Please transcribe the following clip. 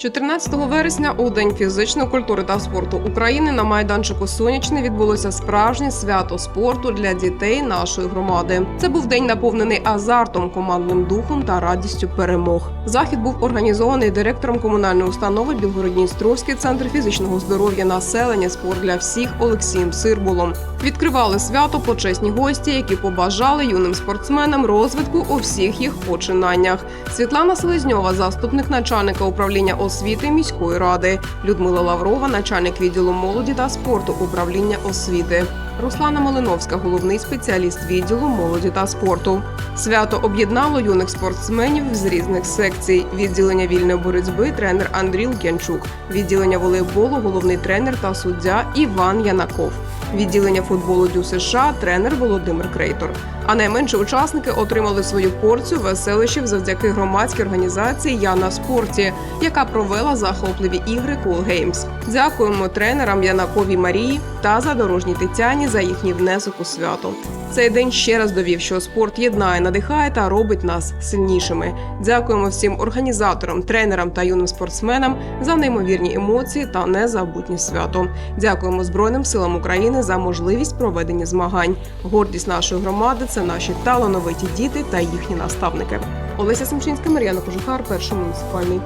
14 вересня у День фізичної культури та спорту України на майданчику Сонячне відбулося справжнє свято спорту для дітей нашої громади. Це був день наповнений азартом, командним духом та радістю перемог. Захід був організований директором комунальної установи Білгородністровський центр фізичного здоров'я населення спорт для всіх Олексієм Сирбулом. Відкривали свято почесні гості, які побажали юним спортсменам розвитку у всіх їх починаннях. Світлана Селезньова, заступник начальника управління освіти міської ради, Людмила Лаврова, начальник відділу молоді та спорту управління освіти. Руслана Малиновська, головний спеціаліст відділу молоді та спорту. Свято об'єднало юних спортсменів з різних секцій: відділення вільної боротьби, тренер Андрій Лук'янчук, відділення волейболу, головний тренер та суддя Іван Янаков, відділення футболу Дю США, тренер Володимир Крейтор. А найменші учасники отримали свою порцію веселищів завдяки громадській організації Я на спорті, яка провела захопливі ігри Cool Games. Дякуємо тренерам Янакові Марії та задорожній Тетяні за їхній внесок у свято. Цей день ще раз довів, що спорт єднає, надихає та робить нас сильнішими. Дякуємо всім організаторам, тренерам та юним спортсменам за неймовірні емоції та незабутнє свято. Дякуємо Збройним силам України за можливість проведення змагань. Гордість нашої громади це наші талановиті діти та їхні наставники. Олеся Семчинська, Мар'яна Кожухар, перший муніципальний.